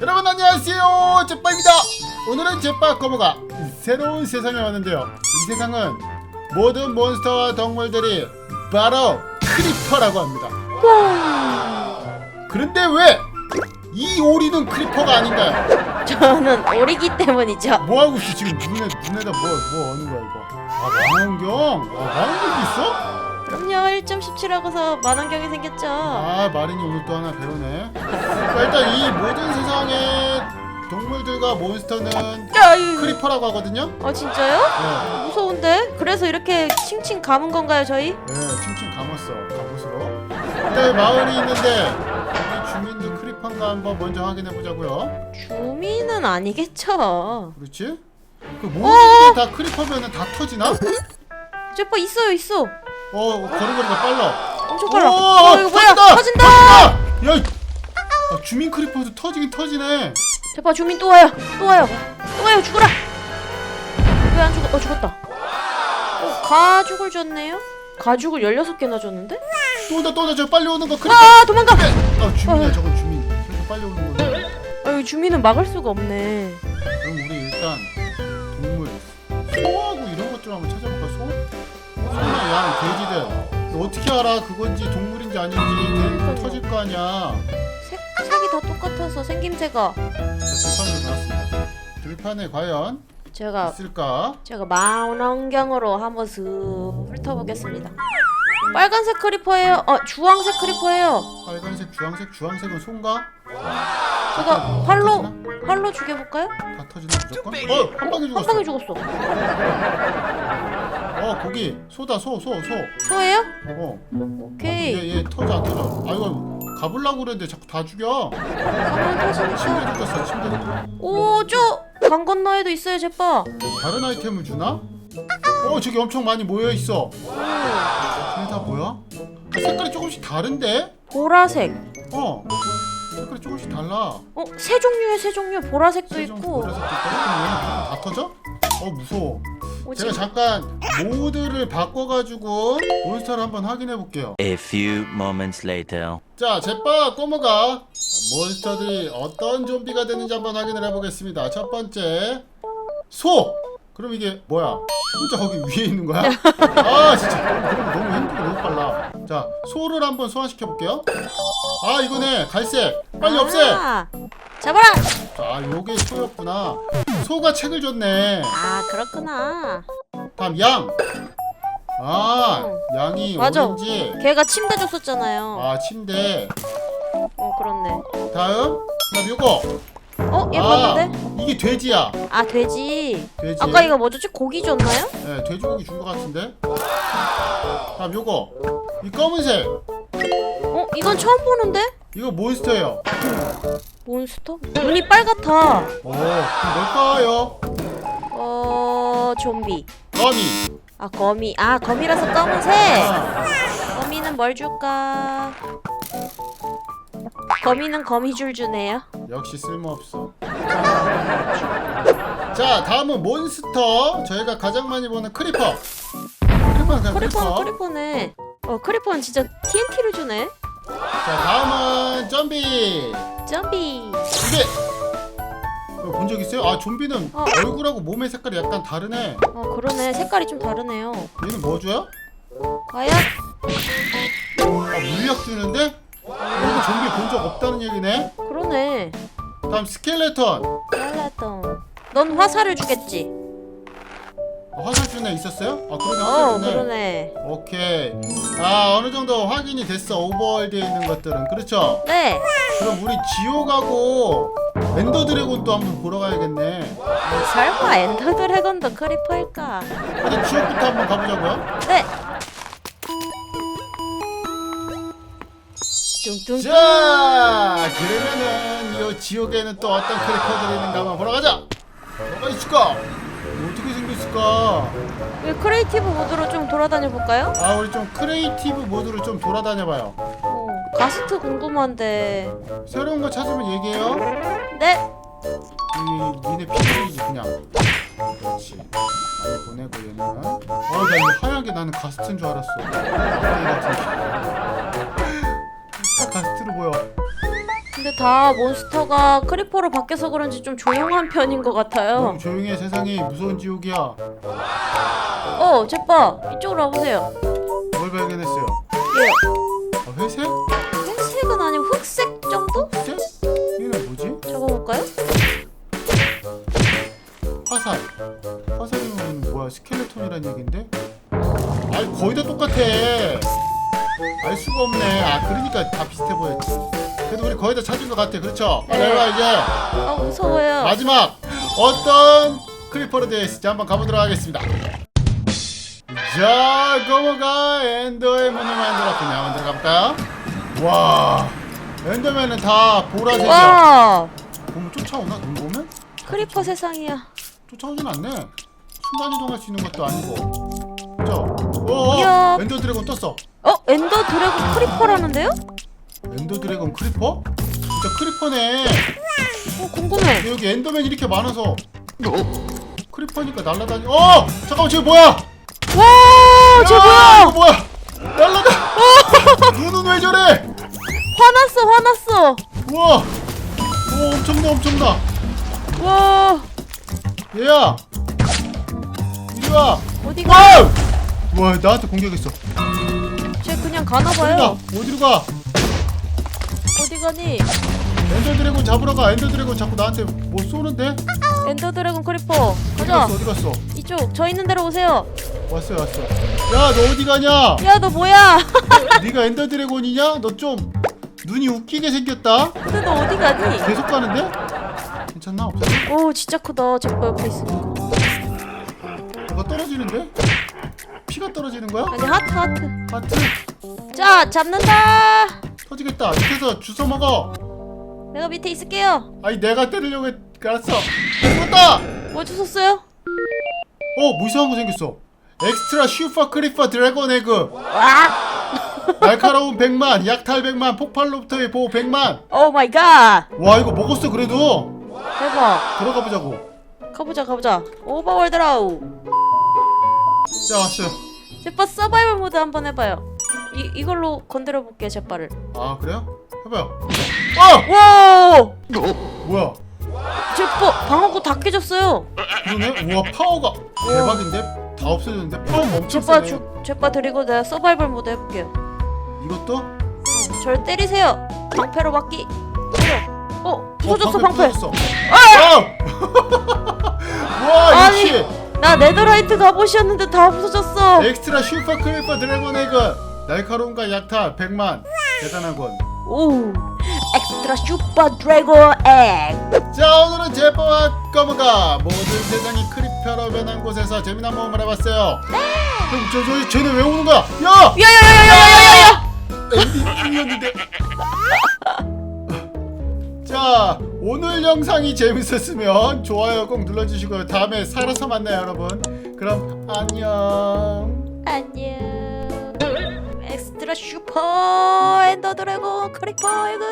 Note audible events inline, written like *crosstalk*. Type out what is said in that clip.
여러분 안녕하세요. 제빠입니다. 오늘은 제빠 거모가 새로운 세상에 왔는데요. 이 세상은 모든 몬스터와 동물들이 바로 크리퍼라고 합니다. 그런데 왜 이 오리는 크리퍼가 아닌가요? 저는 오리기 때문이죠. 뭐하고 있어? 지금 눈에 눈에다 뭐 뭐 하는 거야 이거? 아 망원경? 아 망원경도 있어? 그럼요, 1.17하고서 만원경이 생겼죠. 아 마린이 오늘 또 하나 배우네 자, 일단 이 모든 세상의 동물들과 몬스터는 아유. 크리퍼라고 하거든요 어, 진짜요? 네. 무서운데? 그래서 이렇게 칭칭 감은 건가요, 저희? 네, 칭칭 감았어. 갑옷으로. 일단 마을이 있는데 주민들 크리판가 한번 먼저 확인해 보자고요. 주민은 아니겠죠. 그렇지? 그 모든 게 다 크리퍼면은 다 터지나? 제빠 있어요, 있어. 어, 걸음걸이가 빨라. 엄청 빨라. 오, 어, 이거 뭐야? 터진다! 터진다! 야, 이- 아, 주민 크리퍼도 터지긴 터지네. 제빠 주민 또 와요. 또 와요. 또 와요. 죽어라. 왜 안 죽어? 어, 죽었다. 어, 가죽을 줬네요. 가죽을 16개나 줬는데? 또 온다, 또 온다. 저 빨리 오는 거 크리퍼. 아, 도망가! 아, 주민이야, 어. 저건 주민. 그래서 빨리 오는 거네. 아유, 주민은 막을 수가 없네. 그럼 우리 일단 동물 소하고 이런 것들 한번 찾아볼까 소? 소나 양, 돼지들 너 어떻게 알아 그건지 동물인지 아닌지 걔는 터질 거 아니야 색, 색이 다 똑같아서 생김새가 자 들판으로 나왔습니다 들판에 과연 제가 있을까? 제가 망원경으로 한번 슥 훑어보겠습니다. 빨간색 크리퍼예요. 어 주황색 크리퍼예요. 빨간색, 주황색, 주황색은 소인가? 제가 활로 활로 죽여볼까요? 다 터지나 무조건? 어! 한 방에 한 죽었어 방에 죽었어. 어 거기 소다 소 소소 소예요? 어. 오케이. 얘, 얘 터져 안 터져 아이고 가불라고 그랬는데 자꾸 다 죽여 가만 침대 터지니까. 죽었어 침대 오저강 건너에도 있어요 제빠. 다른 아이템을 주나? 어 저기 엄청 많이 모여 있어. 쟤네 다 뭐야? 아, 색깔이 조금씩 다른데? 보라색. 어. 색깔이 조금씩 달라. 어 세 종류의 세 종류 보라색도 세종 있고. 보라색도 있고. 그럼 얘는 무조건 다 터져? 어 무서워. 오지. 제가 잠깐 모드를 바꿔가지고 몬스터를 한번 확인해 볼게요. A few moments later. 자, 제빠 꼬모가 몬스터들이 어떤 좀비가 되는지 한번 확인을 해보겠습니다. 첫 번째 소. 그럼 이게 뭐야? 혼자 거기 위에 있는 거야? *laughs* 아 진짜 그럼 너무 행동이 너무 빨라. 자, 소를 한번 소환시켜 볼게요. 아 이거네 갈색. 빨리 없애. 아, 잡아라. 아 요게 소였구나. 소가 책을 줬네. 아 그렇구나. 다음 양. 아 양이 맞아. 오렌지. 걔가 침대 줬었잖아요. 아 침대. 어 그렇네. 다음. 다음 요거. 어? 얘 아, 봤는데? 이게 돼지야. 아 돼지. 돼지. 아까 이거 뭐였지? 고기 줬나요? 네, 돼지고기 준 것 같은데. 다음 요거. 이 검은색. 어? 이건 처음 보는데? 이거 몬스터예요. 몬스터? 눈이 빨갛다. 오, 뭘까요? 어 좀비. 거미. 아 거미. 아 거미라서 검은색. 아, 거미는 뭘 줄까? 거미는 거미줄 주네요. 역시 쓸모없어. 자, 다음은 몬스터. 저희가 가장 많이 보는 크리퍼. 크리퍼는 그냥 크리퍼는 크리퍼. 크리퍼네. 어 크리퍼는 진짜 TNT를 주네. 자, 다음은 좀비. 점비. 이게 본적 있어요? 아, 좀비는 어. 얼굴하고 몸의 색깔이 약간 다르네. 어 그러네. 색깔이 좀 다르네요. 얘는 뭐 줘요? 과연? 아, 물약 주는데? 이거 좀비 본 적 없다는 얘기네. 그러네. 다음 스켈레톤. 잘랐던. 넌 화살을 주겠지. 아, 화살 주네 있었어요? 아 그러네 어 화살 주네. 그러네. 오케이. 아 어느 정도 확인이 됐어 오버월드에 있는 것들은 그렇죠? 네. 그럼 우리 지옥하고 엔더 드래곤 또 한번 보러 가야겠네. 설마 엔더 드래곤도 크리퍼일까? 근데 지옥부터 한번 가보자고요. 네. 뚱뚱. 자 그러면은 이 지옥에는 또 어떤 캐릭터들이 있는가 한번 보러 가자. 뭐가 있을까? 생겼을까? 왜 크리에이티브 모드로 좀 돌아다녀 볼까요? 아 우리 좀 크리에이티브 모드를 좀 돌아다녀봐요. 어, 가스트 궁금한데. 새로운 거 찾으면 얘기해요. 네. 이 니네 피드이지 그냥 그렇지 많이 보내고 얘는 어나 이거 하얗게 나는 가스트인 줄 알았어 *laughs* 다 가스트로 보여 근데 다 몬스터가 크리퍼로 바뀌어서 그런지 좀 조용한 편인 것 같아요. 너무 조용해 세상이 무서운 지옥이야. 어, 제빠 이쪽으로 와보세요. 뭘 발견했어요? 예, 아, 회색? 회색은 아니고 흑색 정도? 회색? 이게 뭐지? 적어볼까요? 화살. 화살이면 뭐야? 스켈레톤이란 얘긴데? 아니 거의 다 똑같아. 알 수가 없네. 아 그러니까 거의 다 찾은 것 같아. 그렇죠? 빨리 네. 해봐 이제. 아 무서워요. 마지막 어떤 크리퍼로 되어 있을지 한번 가보도록 하겠습니다. 자, 고모가 엔더의 문을 만들었군요. 한번 들어가 볼까요? 와, 엔더맨은 다 보라색이야. 와, 보면 쫓아오나? 눈 보면? 크리퍼 세상이야. 쫓아오진 않네. 순간 이동할 수 있는 것도 아니고. 그죠? 오, 이야. 엔더 드래곤 떴어. 어, 엔더 드래곤 크리퍼라는데요? 엔더 드래곤 크리퍼? 진짜 크리퍼네. 어, 궁금해. 근데 여기 엔더맨 이렇게 많아서 크리퍼니까 날라다니. 어, 잠깐만 저기 뭐야? 와, 쟤 야, 이거 뭐야? 뭐야? 날라가. *laughs* 눈은 왜 저래? 화났어, 화났어. 우와. 오, 엄청나, 엄청나. 와, 얘야. 이리 와. 어디가? 와우. 와, 나한테 공격했어. 쟤 그냥 어디가? 가나 봐요. 어디로 가? 어디 가니? 엔더 드래곤 잡으러 가. 엔더 드래곤 자꾸 나한테 뭐 쏘는데? 엔더 드래곤 크리퍼. 어디 가자. 갔어? 어디 갔어? 이쪽, 저 있는 데로 오세요. 왔어요, 왔어. 야, 너 어디 가냐? 야, 너 뭐야? 네가 엔더 드래곤이냐? 너 좀 눈이 웃기게 생겼다. 근데 너 어디 가니? 계속 가는데? 괜찮나? 없어? 오, 진짜 크다. 제빠 옆에 있으니까. 뭐가 떨어지는데? 피가 떨어지는 거야? 아니, 하트, 하트. 하트 자, 잡는다. 터지겠다. 밑에서 주워 먹어. 내가 밑에 있을게요. 아니 내가 때리려고 했... 알았어. 죽었다. 뭐 주웠어요? 어, 뭐 이상한 거 생겼어. 엑스트라 슈퍼 크리퍼 드래곤 에그. 와! 날카로운 100만, 약탈 100만, 폭발로부터의 보호 100만. 오 마이 갓! 와, 이거 먹었어 그래도. 대박. 들어가 보자고. 가보자, 가보자. 오버월드라우. 자, 왔어요. 제빠 서바이벌 모드 한번 해봐요. 이, 이걸로 건드려 볼게요, 제빠를. 아, 그래요? 해봐요. 어! 와! 뭐야? 제빠 방어구 다 깨졌어요. 그러네? 우와, 파워가 대박인데? 다 없어졌는데? 파워 엄청 제빠 세네. 주, 제빠 드리고 내가 서바이벌 모드 해볼게요. 이것도? 어, 절 때리세요. 방패로 맞기. 때려. 어, 부서졌어, 방패. 부서졌어. 아! *laughs* 와, 아니. 역시 나 네더라이트 갑옷이었는데 다 부서졌어. 엑스트라 슈퍼 크리퍼 드래곤 에그 날카로움과 약탈 100만 대단하군 오, 엑스트라 슈퍼 드래곤 액. 자 오늘은 제빠와 검어가 모든 세상이 크리퍼로 변한 곳에서 재미난 모험을 해봤어요 그럼 저, 저, 쟤네 왜 오는 거야? 야! 야야야야야야야야! 엔딩 중이었는데 자 오늘 영상이 재밌었으면 좋아요 꼭 눌러주시고요 다음에 살아서 만나요 여러분 그럼 안녕 안녕. 엑스트라 슈퍼 엔더 드래곤 크리퍼 에그.